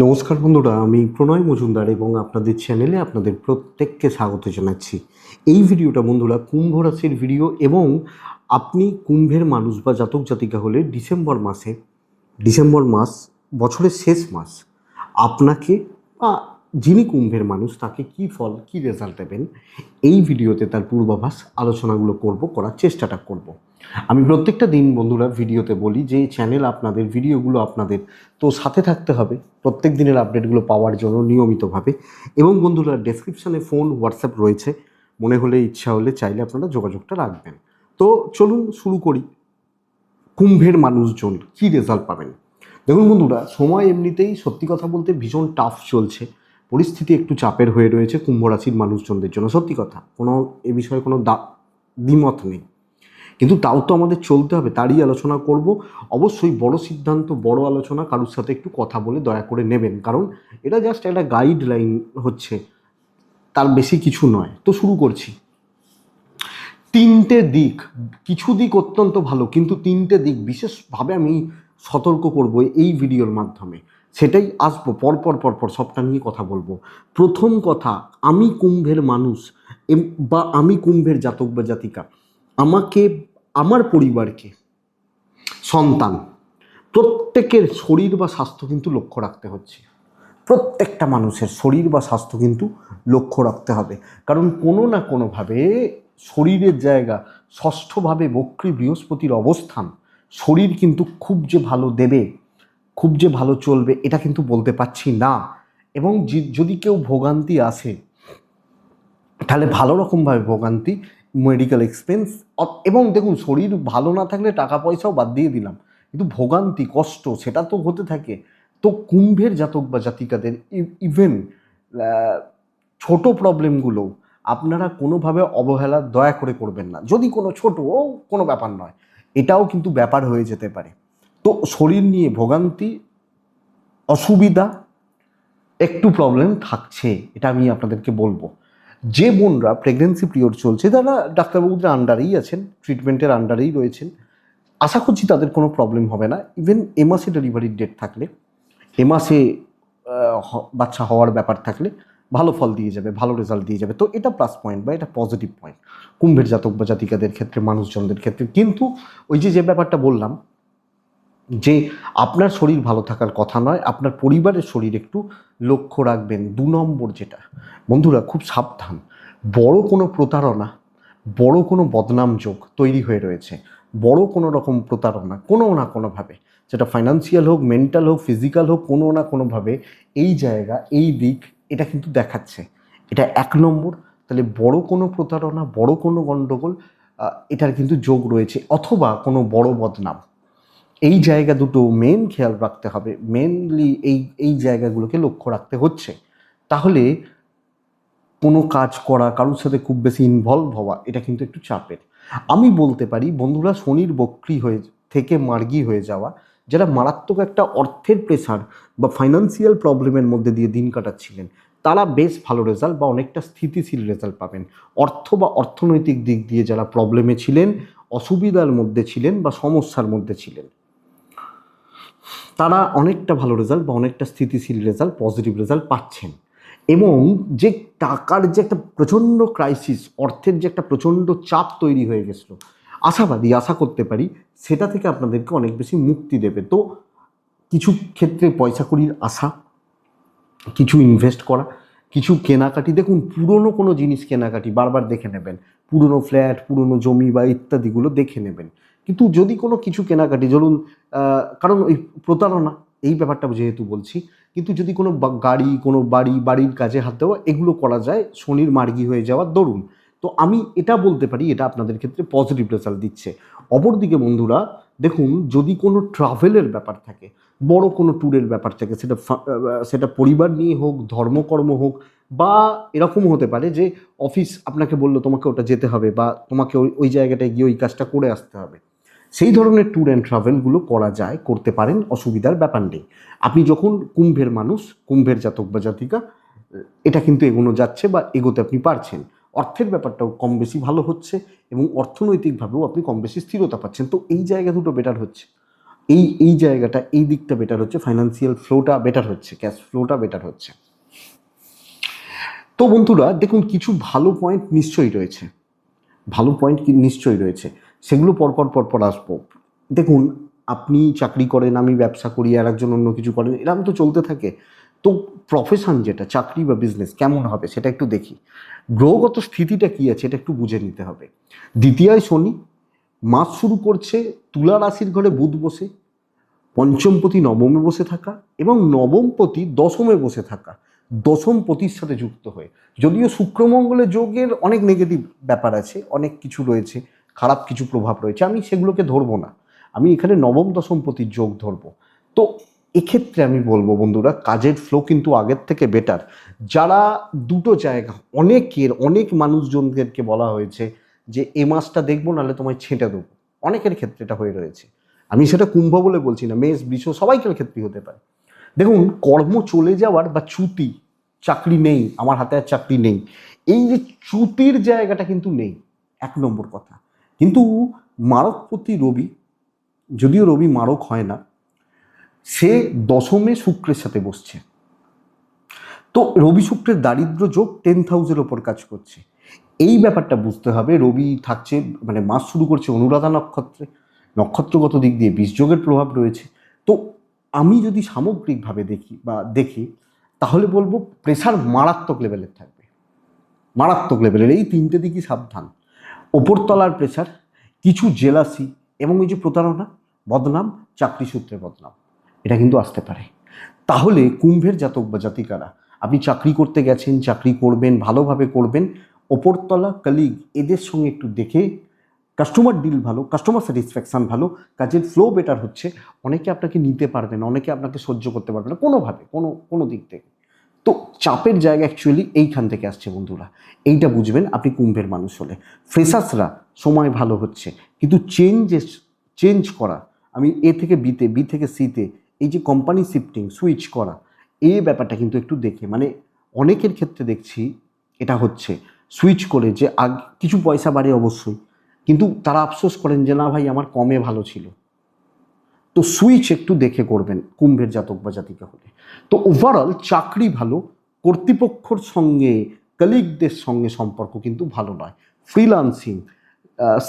নমস্কার বন্ধুরা, আমি প্রণয় মজুমদার এবং আপনাদের চ্যানেলে আপনাদের প্রত্যেককে স্বাগত জানাচ্ছি। এই ভিডিওটা বন্ধুরা কুম্ভ রাশির ভিডিও এবং আপনি কুম্ভের মানুষ বা জাতক জাতিকা হলে ডিসেম্বর মাসে, ডিসেম্বর মাস বছরের শেষ মাস, আপনাকে যিনি কুম্ভের মানুষ, তাকে কি ফল, কি রেজাল্ট দেবেন, এই ভিডিওতে তার পূর্বাভাস আলোচনাগুলো করব, করার চেষ্টাটা করব। আমি প্রত্যেকটা দিন বন্ধুরা ভিডিওতে বলি যে চ্যানেল আপনাদের, ভিডিওগুলো আপনাদের তো সাথে থাকতে হবে। প্রত্যেক দিনের আপডেটগুলো পাওয়ার জন্য নিয়মিতভাবে। এবং বন্ধুরা ডেসক্রিপশানে ফোন হোয়াটসঅ্যাপ রয়েছে। মনে হলে, ইচ্ছা হলে চাইলে আপনারা যোগাযোগটা রাখবেন। তো চলুন শুরু করি। কুম্ভের মানুষজন কী রেজাল্ট পাবেন? দেখুন বন্ধুরা, সময় এমনিতেই সত্যি কথা বলতে ভীষণ টাফ চলছে। পরিস্থিতি একটু চাপের হয়ে রয়েছে কুম্ভ রাশির মানুষজনদের জন্য। সত্যি কথা, কোনো, এ বিষয়ে কোনো দা, দ্বিমত নেই। কিন্তু তাও তো আমাদের চলতে হবে, তারই আলোচনা করব। অবশ্যই বড় সিদ্ধান্ত, বড় আলোচনা, কারোর সাথে একটু কথা বলে দয়া করে নেবেন। কারণ এটা জাস্ট একটা গাইডলাইন হচ্ছে, তার বেশি কিছু নয়। তো শুরু করছি। তিনটে দিক, কিছু দিক অত্যন্ত ভালো, কিন্তু তিনটে দিক বিশেষভাবে আমি সতর্ক করব এই ভিডিওর মাধ্যমে। সেটাই আসব, পরপর পরপর সবটা নিয়ে কথা বলব। প্রথম কথা, আমি কুম্ভের মানুষ বা আমি কুম্ভের জাতক বা জাতিকা। আমাকে, আমার পরিবারকে সন্তান, প্রত্যেকের শরীর বা স্বাস্থ্য কিন্তু লক্ষ্য রাখতে হচ্ছে। প্রত্যেকটা মানুষের শরীর বা স্বাস্থ্য কিন্তু লক্ষ্য রাখতে হবে। কারণ কোনো না কোনোভাবে শরীরের জায়গা, ষষ্ঠভাবে বক্রী বৃহস্পতির অবস্থান, শরীর কিন্তু খুব যে ভালো দেবে খুব যে ভালো চলবে, এটা কিন্তু বলতে পারছি না। এবং যদি কেউ ভোগান্তি আসে, তাহলে ভালো রকমভাবে ভোগান্তি মেডিকেল এক্সপেন্স এবং দেখুন, শরীর ভালো না থাকলে টাকা পয়সাও বাদ দিয়ে দিলাম। কিন্তু ভোগান্তি, কষ্ট, সেটা তো হতে থাকে। তো কুম্ভের জাতক বা জাতিকাদের ইভেন ছোট প্রবলেমগুলো আপনারা কোনোভাবে অবহেলা, দয়া করে করবেন না। যদি কোনো ছোট কোনো ব্যাপার নয়। এটাও কিন্তু ব্যাপার হয়ে যেতে পারে। তো শরীর নিয়ে ভোগান্তি, অসুবিধা, একটু প্রবলেম থাকছে, এটা আমি আপনাদেরকে বলব। যে বোনরা প্রেগনেন্সি পিরিয়ড চলছে, তারা ডাক্তারবাবুদের আন্ডারেই আছেন ট্রিটমেন্টের আন্ডারেই রয়েছেন। আশা করছি তাদের কোনো প্রবলেম হবে না। ইভেন এ মাসে ডেলিভারির ডেট থাকলে, এ মাসে বাচ্চা হওয়ার ব্যাপার থাকলে ভালো ফল দিয়ে যাবে, ভালো রেজাল্ট দিয়ে যাবে। তো এটা প্লাস পয়েন্ট বা এটা পজিটিভ পয়েন্ট কুম্ভের জাতক বা জাতিকাদের ক্ষেত্রে, মানুষজনদের ক্ষেত্রে। কিন্তু ওই যে যে ব্যাপারটা বললাম যে আপনার শরীর ভালো থাকার কথা নয়, আপনার পরিবারের শরীর একটু লক্ষ্য রাখবেন, দু নম্বর যেটা। বন্ধুরা, খুব সাবধান। বড় কোনো প্রতারণা, বড় কোনো বদনাম যোগ তৈরি হয়ে রয়েছে। বড় কোনো রকম প্রতারণা, কোনো না কোনোভাবে সেটা ফাইন্যান্সিয়াল হোক মেন্টাল হোক ফিজিক্যাল হোক, কোনো না কোনোভাবে এই জায়গা, এই দিক, এটা কিন্তু দেখাচ্ছে। এটা এক নম্বর। তাহলে বড় কোনো প্রতারণা, বড় কোনো গণ্ডগোল এটার কিন্তু যোগ রয়েছে, অথবা কোনো বড় বদনাম। এই জায়গা দুটো মেন খেয়াল রাখতে হবে। মেনলি এই এই জায়গাগুলোকে লক্ষ্য রাখতে হচ্ছে। তাহলে কোনো কাজ করা, কারোর সাথে খুব বেশি ইনভলভ হওয়া, এটা কিন্তু একটু চাপের। আমি বলতে পারি, বন্ধুরা শনির বক্রি হয়ে, থেকে মার্গী হয়ে যাওয়া, যারা মারাত্মক একটা অর্থের প্রেসার বা ফাইন্যান্সিয়াল প্রবলেমের মধ্যে দিয়ে দিন কাটাচ্ছিলেন, তারা বেশ ভালো রেজাল্ট বা অনেকটা স্থিতিশীল রেজাল্ট পাবেন। অর্থ বা অর্থনৈতিক দিক দিয়ে যারা প্রবলেমে ছিলেন, অসুবিধার মধ্যে ছিলেন বা সমস্যার মধ্যে ছিলেন তারা অনেকটা ভালো রেজাল্ট বা অনেকটা স্থিতিশীল রেজাল্ট পজিটিভ রেজাল্ট পাচ্ছেন। এবং যে টাকার যে একটা প্রচণ্ড ক্রাইসিস অর্থের যে একটা প্রচণ্ড চাপ তৈরি হয়ে গেছিল, আশাবাদী, আশা করতে পারি সেটা থেকে আপনাদেরকে অনেক বেশি মুক্তি দেবে। তো কিছু ক্ষেত্রে পয়সা কড়ির আশা, কিছু ইনভেস্ট করা, কিছু কেনাকাটি, দেখুন পুরনো কোনো জিনিস কেনাকাটি বারবার দেখে নেবেন। পুরনো ফ্ল্যাট পুরনো জমি বা ইত্যাদিগুলো দেখে নেবেন। কিন্তু যদি কোনো কিছু কেনাকাটি, ধরুন কারণ ওই প্রতারণা, এই ব্যাপারটা যেহেতু বলছি, কিন্তু যদি কোনো গাড়ি, কোনো বাড়ি, বাড়ির কাজে হাত দেওয়া, এগুলো করা যায়, শনির মার্গী হয়ে যাওয়ার দরুন। তো আমি এটা বলতে পারি, এটা আপনাদের ক্ষেত্রে পজিটিভ রেজাল্ট দিচ্ছে। অপরদিকে বন্ধুরা, দেখুন, যদি কোনো ট্রাভেলের ব্যাপার থাকে, বড় কোনো ট্যুরের ব্যাপার থাকে, সেটা সেটা পরিবার নিয়ে হোক, ধর্মকর্ম হোক, বা এরকম হতে পারে যে অফিস আপনাকে বলল, তোমাকে ওটা যেতে হবে, বা তোমাকে ওই ওই জায়গাটায় গিয়ে ওই কাজটা করে আসতে হবে। সেই ধরনের ট্যুর অ্যান্ড ট্রাভেলগুলো করা যায়, করতে পারেন, অসুবিধার ব্যাপার নেই। আপনি যখন কুম্ভের মানুষ, কুম্ভের জাতক বা জাতিকা, এটা কিন্তু এগোনো যাচ্ছে বা এগোতে আপনি পারছেন। অর্থের ব্যাপারটাও কম বেশি ভালো হচ্ছে এবং অর্থনৈতিকভাবেও আপনি কম বেশি স্থিরতা পাচ্ছেন। তো এই জায়গা দুটো বেটার হচ্ছে। এই এই জায়গাটা, এই দিকটা বেটার হচ্ছে। ফাইন্যান্সিয়াল ফ্লোটা বেটার হচ্ছে। ক্যাশ ফ্লোটা বেটার হচ্ছে। তো বন্ধুরা, দেখুন, কিছু ভালো পয়েন্ট নিশ্চয়ই রয়েছে। ভালো পয়েন্ট নিশ্চয়ই রয়েছে। সেগুলো পরপর পরপর আসব। দেখুন, আপনি চাকরি করেন, আমি ব্যবসা করি, আর একজন অন্য কিছু করেন, এরকম তো চলতে থাকে। তো প্রফেশন যেটা, চাকরি বা বিজনেস কেমন হবে সেটা একটু দেখি। গ্রহগত স্থিতিটা কী আছে, এটা একটু বুঝে নিতে হবে। দ্বিতীয় শনি, মাস শুরু করছে, তুলা রাশির ঘরে বুধ বসে, পঞ্চমপতি নবমে বসে থাকা এবং নবমপতি দশমে বসে থাকা দশম পতির সাথে যুক্ত হয়ে। যদিও শুক্রমঙ্গলের যোগের অনেক নেগেটিভ ব্যাপার আছে, অনেক কিছু রয়েছে খারাপ কিছু প্রভাব রয়েছে, আমি সেগুলোকে ধরবো না। আমি এখানে নবম, দশম পতির যোগ ধরবো। তো এক্ষেত্রে আমি বলব বন্ধুরা, কাজের ফ্লো কিন্তু আগের থেকে বেটার যারা দুটো জায়গা, অনেকের, অনেক মানুষজনদেরকে বলা হয়েছে যে, এ মাসটা দেখব, নাহলে তোমায় ছেঁটে দেবো। অনেকের ক্ষেত্রে এটা হয়ে রয়েছে। আমি সেটা কুম্ভ বলে বলছি না, মেষ, বৃষ, সবাইকার ক্ষেত্রে হতে পারে। দেখুন, কর্ম চলে যাওয়ার বা ছুটি, চাকরি নেই, আমার হাতে আর চাকরি নেই, এই যে চ্যুতির জায়গাটা কিন্তু নেই, এক নম্বর কথা। কিন্তু মারকপতি রবি, যদিও রবি মারক হয় না, সে দশমে শুক্রের সাথে বসছে। তো রবি শুক্রের দারিদ্র যোগ টেন হাউসের ওপর কাজ করছে। এই ব্যাপারটা বুঝতে হবে, রবি থাকছে মানে মাস শুরু করছে অনুরাধা নক্ষত্রে, নক্ষত্রগত দিক দিয়ে বীজযোগের প্রভাব রয়েছে। তো আমি যদি সামগ্রিকভাবে দেখি বা দেখি, তাহলে বলব প্রেশার মারাত্মক লেভেলের থাকবে। মারাত্মক লেভেলের এই তিনটে দিকই সাবধান। ওপরতলার প্রেশার কিছু জেলাসি এবং এই যে প্রতারণা, বদনাম, চাকরি সূত্রে বদনাম, এটা কিন্তু আসতে পারে। তাহলে কুম্ভের জাতক বা জাতিকারা, আপনি চাকরি করতে গেছেন, চাকরি করবেন, ভালোভাবে করবেন ওপরতলা কলিগ এদের সঙ্গে একটু দেখে কাস্টমার ডিল ভালো কাস্টমার স্যাটিসফ্যাকশান ভালো, কাজের ফ্লো বেটার হচ্ছে, অনেকে আপনাকে নিতে পারবে না, অনেকে আপনাকে সহ্য করতে পারবে না, কোনোভাবে, কোনো কোনো দিক থেকে। তো চাপের জায়গা অ্যাকচুয়ালি এইখান থেকে আসছে বন্ধুরা। এইটা বুঝবেন আপনি কুম্ভের মানুষ হলে। ফ্রেশার্সরা সময় ভালো হচ্ছে, কিন্তু চেঞ্জেস চেঞ্জ করা, আমি এ থেকে বিতে বি থেকে সিতে এই যে কোম্পানি শিফটিং সুইচ করা এই ব্যাপারটা কিন্তু একটু দেখে। মানে অনেকের ক্ষেত্রে দেখছি এটা হচ্ছে সুইচ করে যে আগ, কিছু পয়সা বাড়ে অবশ্যই, কিন্তু তারা আফসোস করেন যে, না ভাই, আমার কমে ভালো ছিল। তো সুইচ একটু দেখে করবেন, কুম্ভের জাতক বা জাতিকা হলে। তো ওভারঅল চাকরি ভালো, কর্তৃপক্ষর সঙ্গে কলিগদের সঙ্গে সম্পর্ক কিন্তু ভালো নয়। ফ্রিলান্সিং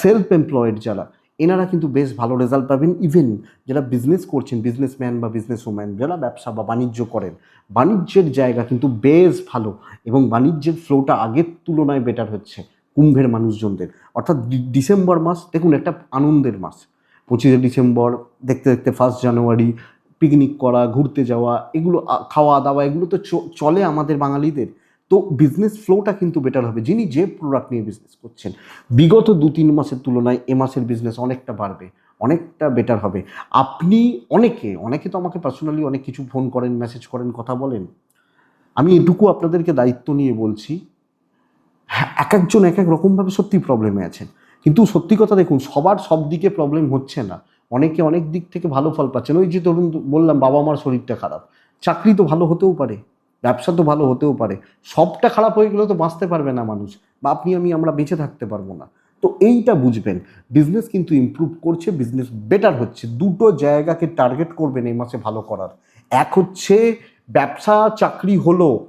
সেলফ এমপ্লয়েড যারা, এনারা কিন্তু বেশ ভালো রেজাল্ট পাবেন। ইভেন যারা বিজনেস করছেন বিজনেসম্যান বা বিজনেস ওম্যান যারা ব্যবসা বা বাণিজ্য করেন, বাণিজ্যের জায়গা কিন্তু বেশ ভালো এবং বাণিজ্যের ফ্লোটা আগের তুলনায় বেটার হচ্ছে কুম্ভের মানুষজনদের। অর্থাৎ ডিসেম্বর মাস, দেখুন একটা আনন্দের মাস। পঁচিশে ডিসেম্বর, দেখতে দেখতে ফার্স্ট জানুয়ারি পিকনিক করা, ঘুরতে যাওয়া, এগুলো খাওয়া দাওয়া, এগুলো তো চলে আমাদের বাঙালিদের। তো বিজনেস ফ্লোটা কিন্তু বেটার হবে। যিনি যে প্রোডাক্ট নিয়ে বিজনেস করছেন, বিগত দু, তিন মাসের তুলনায় এ মাসের বিজনেস অনেকটা বাড়বে, অনেকটা বেটার হবে। আপনি অনেকে অনেকে তো আমাকে পার্সোনালি অনেক কিছু ফোন করেন মেসেজ করেন, কথা বলেন। আমি এটুকু আপনাদেরকে দায়িত্ব নিয়ে বলছি হ্যাঁ এক একজন এক এক রকমভাবে সত্যি প্রবলেমে আছেন। কিন্তু সত্যি কথা দেখুন, সবার সব দিকে প্রবলেম হচ্ছে না। অনেকে অনেক দিক থেকে ভালো ফল পাচ্ছেন। ওই যে ধরুন, বললাম বাবা মার শরীরটা খারাপ। চাকরি তো ভালো হতেও পারে, ব্যবসা তো ভালো হতেও পারে। সবটা খারাপ হয়ে গেলে তো বাঁচতে পারবে না মানুষ। বা আপনি, আমি, আমরা বেঁচে থাকতে পারব না। তো এইটা বুঝবেন বিজনেস কিন্তু ইমপ্রুভ করছে বিজনেস বেটার হচ্ছে। দুটো জায়গাকে টার্গেট করবেন এই মাসে ভালো করার। এক হচ্ছে ব্যবসা, চাকরি হলো।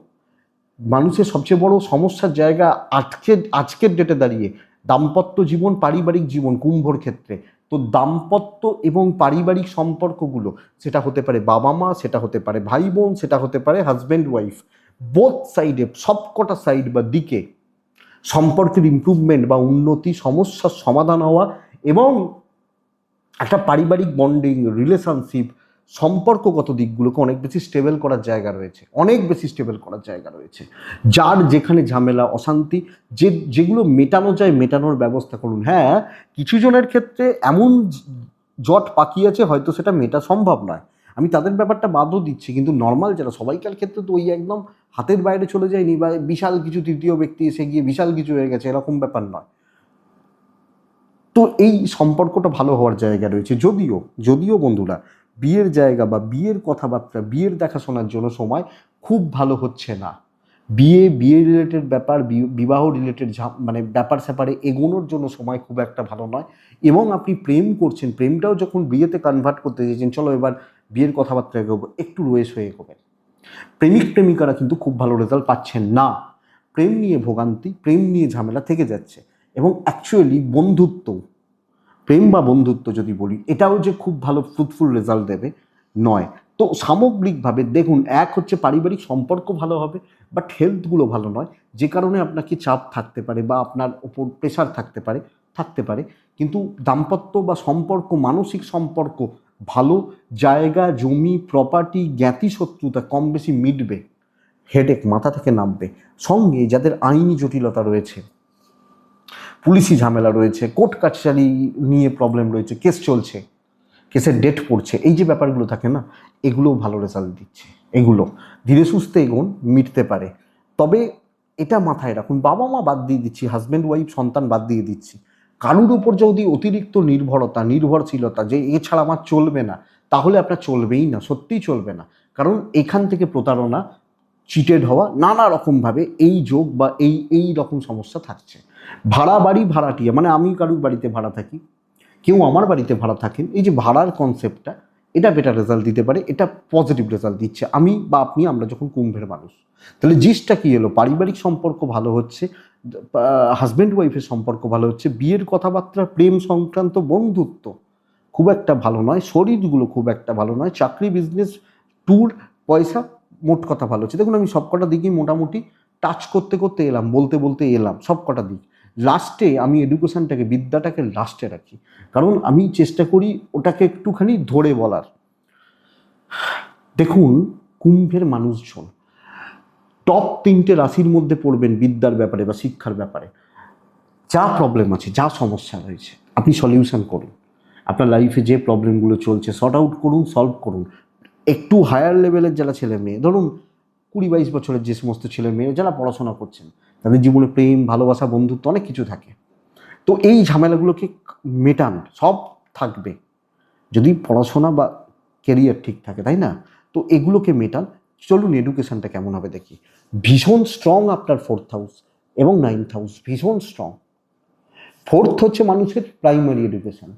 মানুষের সবচেয়ে বড় সমস্যার জায়গা আজকে, আজকের ডেটে দাঁড়িয়ে। দাম্পত্য জীবন, পারিবারিক জীবন, কুম্ভর ক্ষেত্রে। তো দাম্পত্য এবং পারিবারিক সম্পর্কগুলো, সেটা হতে পারে বাবা মা, সেটা হতে পারে ভাই বোন, সেটা হতে পারে হাজব্যান্ড ওয়াইফ বোথ সাইডে সবকটা সাইড বা দিকে সম্পর্কের ইম্প্রুভমেন্ট বা উন্নতি, সমস্যার সমাধান হওয়া এবং একটা পারিবারিক বন্ডিং রিলেশনশিপ সম্পর্কগত দিকগুলোকে অনেক বেশি স্টেবল করার জায়গা রয়েছে, অনেক বেশি স্টেবল করার জায়গা রয়েছে। যার যেখানে ঝামেলা, অশান্তি, যে, যেগুলো মেটানো যায় মেটানোর ব্যবস্থা করুন। হ্যাঁ কিছু জনের ক্ষেত্রে এমন জট পাকিয়ে আছে, হয়তো সেটা মেটা সম্ভব নয়। আমি তাদের ব্যাপারটা বাদও দিচ্ছি, কিন্তু নর্মাল যারা, সবাইকার ক্ষেত্রে তো ওই একদম হাতের বাইরে চলে যায়নি বা বিশাল কিছু তৃতীয় ব্যক্তি এসে গিয়ে বিশাল কিছু হয়ে গেছে, এরকম ব্যাপার নয়। তো এই সম্পর্কটা ভালো হওয়ার জায়গা রয়েছে, যদিও যদিও বন্ধুরা বিয়ের জায়গা বা বিয়ের কথাবার্তা, বিয়ের দেখাশোনার জন্য সময় খুব ভালো হচ্ছে না। বিয়ে বিয়ে রিলেটেড ব্যাপার বিবাহ রিলেটেড মানে ব্যাপার স্যাপারে এগোনোর জন্য সময় খুব একটা ভালো নয়। এবং আপনি প্রেম করছেন, প্রেমটাও যখন বিয়েতে কনভার্ট করতে চেয়েছেন, চলো এবার বিয়ের কথাবার্তা এগোবো, একটু রয়েস হয়ে এগোবেন। প্রেমিক, প্রেমিকারা কিন্তু খুব ভালো রেজাল্ট পাচ্ছেন না। প্রেম নিয়ে ভোগান্তি, প্রেম নিয়ে ঝামেলা থেকে যাচ্ছে। এবং অ্যাকচুয়ালি বন্ধুত্ব প্রেম বা বন্ধুত্ব যদি বলি, এটাও যে খুব ভালো ফ্রুটফুল রেজাল্ট দেবে, নয়। তো সামগ্রিকভাবে দেখুন, এক হচ্ছে পারিবারিক সম্পর্ক ভালো হবে বাট হেলথগুলো ভালো নয়। যে কারণে আপনাকে চাপ থাকতে পারে বা আপনার ওপর প্রেশার থাকতে পারে থাকতে পারে। কিন্তু দাম্পত্য বা সম্পর্ক, মানসিক সম্পর্ক ভালো, জায়গা, জমি প্রপার্টি জ্ঞাতি শত্রুতা কম বেশি মিটবে। হেডেক মাথা থেকে নামবে। সঙ্গে যাদের আইনি জটিলতা রয়েছে পুলিশি ঝামেলা রয়েছে, কোর্ট কাছারি নিয়ে প্রবলেম রয়েছে কেস চলছে কেসের ডেট পড়ছে, এই যে ব্যাপারগুলো থাকে না, এগুলোও ভালো রেজাল্ট দিচ্ছে, এগুলো। ধীরে সুস্থে এগুন, মিটতে পারে। তবে এটা মাথায় রাখুন, বাবা মা বাদ দিয়ে দিচ্ছি হাজব্যান্ড ওয়াইফ সন্তান বাদ দিয়ে দিচ্ছি। কারুর উপর যদি অতিরিক্ত নির্ভরতা, নির্ভরশীলতা যে এছাড়া আমার চলবে না, তাহলে আপনার চলবেই না, সত্যিই চলবে না। কারণ এখান থেকে প্রতারণা চিটেড হওয়া নানা রকমভাবে এই যোগ বা এই এই রকম সমস্যা থাকছে। ভাড়া বাড়ি ভাড়াটিয়া মানে আমি কারুর বাড়িতে ভাড়া থাকি? কেউ আমার বাড়িতে ভাড়া থাকেন? এই যে ভাড়ার কনসেপ্টটা এটা বেটার রেজাল্ট দিতে পারে, এটা পজিটিভ রেজাল্ট দিচ্ছে। আমি বা আপনি, আমরা যখন কুম্ভের মানুষ, তাহলে জিসটা কি এলো? পারিবারিক সম্পর্ক ভালো হচ্ছে হাজব্যান্ড ওয়াইফের সম্পর্ক ভালো হচ্ছে, বিয়ের কথাবার্তা, প্রেম সংক্রান্ত বন্ধুত্ব খুব একটা ভালো নয়, শরীরগুলো খুব একটা ভালো নয়, চাকরি বিজনেস ট্যুর পয়সা, মোট কথা ভালো হচ্ছে। দেখুন, আমি সবকটা দিকই মোটামুটি টাচ করতে করতে এলাম, বলতে বলতে এলাম, সবকটা দিক। লাস্টে আমি এডুকেশনটাকে, বিদ্যাটাকে লাস্টে রাখি। কারণ আমি চেষ্টা করি ওটাকে একটুখানি ধরে বলার। দেখুন, কুম্ভের মানুষজন টপ তিনটে রাশির মধ্যে পড়বেন বিদ্যার ব্যাপারে বা শিক্ষার ব্যাপারে। যা প্রবলেম আছে, যা সমস্যা রয়েছে, আপনি সলিউশন করুন। আপনার লাইফে যে প্রবলেমগুলো চলছে সর্ট আউট করুন সলভ করুন। একটু হায়ার লেভেলের যারা ছেলে মেয়ে ধরুন কুড়ি বাইশ বছরের যে সমস্ত ছেলে মেয়ে যারা পড়াশোনা করছেন তাদের জীবনে প্রেম, ভালোবাসা, বন্ধুত্ব অনেক কিছু থাকে। তো এই ঝামেলাগুলোকে মেটান সব থাকবে। যদি পড়াশোনা বা কেরিয়ার ঠিক থাকে, তাই না? তো এগুলোকে মেটান। চলুন এডুকেশানটা কেমন হবে দেখি। ভীষণ স্ট্রং আপনার ফোর্থ হাউস এবং নাইন্থ হাউস ভীষণ স্ট্রং ফোর্থ হচ্ছে মানুষের প্রাইমারি এডুকেশন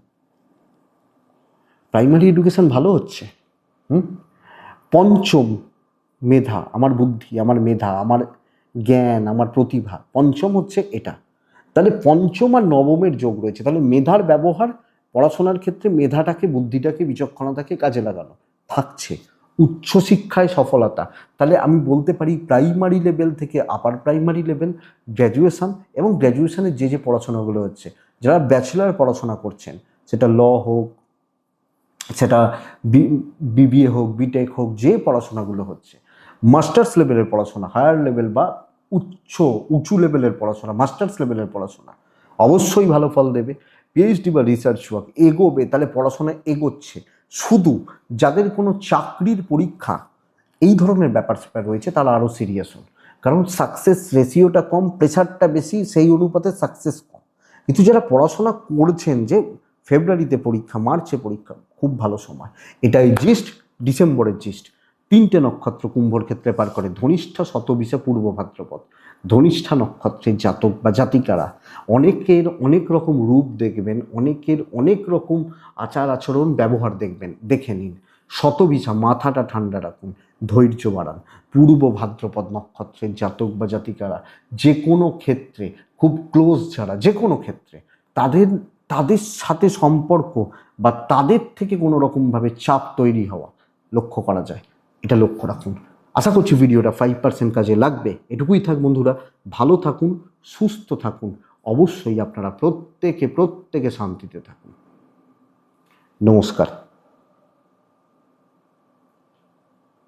প্রাইমারি এডুকেশন ভালো হচ্ছে। হুম? পঞ্চম মেধা, আমার বুদ্ধি, আমার মেধা, আমার জ্ঞান, আমার প্রতিভা, পঞ্চম হচ্ছে এটা। তাহলে পঞ্চম আর নবমের যোগ রয়েছে। তাহলে মেধার ব্যবহার, পড়াশোনার ক্ষেত্রে মেধাটাকে, বুদ্ধিটাকে, বিচক্ষণতাকে কাজে লাগানো। থাকছে। উচ্চশিক্ষায় সফলতা। তাহলে আমি বলতে পারি প্রাইমারি লেভেল থেকে আপার প্রাইমারি লেভেল গ্র্যাজুয়েশান এবং গ্র্যাজুয়েশনের যে যে পড়াশোনাগুলো হচ্ছে, যারা ব্যাচেলার পড়াশোনা করছেন, সেটা ল হোক, সেটা বিবিএ হোক বিটেক হোক, যে পড়াশোনাগুলো হচ্ছে। মাস্টার্স লেভেলের পড়াশোনা হায়ার লেভেল বা উচ্চ, উঁচু লেভেলের পড়াশোনা মাস্টার্স লেভেলের পড়াশোনা। অবশ্যই ভালো ফল দেবে। পিএইচডি বা রিসার্চ ওয়ার্ক এগোবে, তাহলে পড়াশোনা এগোচ্ছে। শুধু যাদের কোনো চাকরির পরীক্ষা এই ধরনের ব্যাপার স্যাপার রয়েছে, তারা আরও সিরিয়াস হন। কারণ সাকসেস রেশিওটা কম প্রেশারটা বেশি, সেই অনুপাতে সাকসেস কম। কিন্তু যারা পড়াশোনা করছেন যে ফেব্রুয়ারিতে পরীক্ষা মার্চে পরীক্ষা, খুব ভালো সময়। এটাই জিস্ট ডিসেম্বরের জিস্ট তিনটে নক্ষত্র কুম্ভর ক্ষেত্রে পার করে। ধনিষ্ঠা, শতবিশা, পূর্ব ভাদ্রপদ। ধনিষ্ঠা নক্ষত্রের জাতক বা জাতিকারা অনেকের অনেক রকম রূপ দেখবেন, অনেকের অনেক রকম আচার আচরণ, ব্যবহার দেখবেন। দেখে নিন, শতবিশা, মাথাটা ঠান্ডা রাখুন, ধৈর্য বাড়ান। পূর্ব ভাদ্রপদ নক্ষত্রের জাতক বা জাতিকারা যে কোনো ক্ষেত্রে, খুব ক্লোজ যারা, যে কোনো ক্ষেত্রে, তাদের তাদের সাথে সম্পর্ক বা তাদের থেকে কোনো রকমভাবে চাপ তৈরি হওয়া লক্ষ্য করা যায়। এটা লক্ষ্য রাখুন। আশা করছি ভিডিওটা ফাইভ পার্সেন্ট কাজে লাগবে। এটুকুই থাক বন্ধুরা, ভালো থাকুন, সুস্থ থাকুন, অবশ্যই আপনারা প্রত্যেকে প্রত্যেকে শান্তিতে থাকুন। নমস্কার।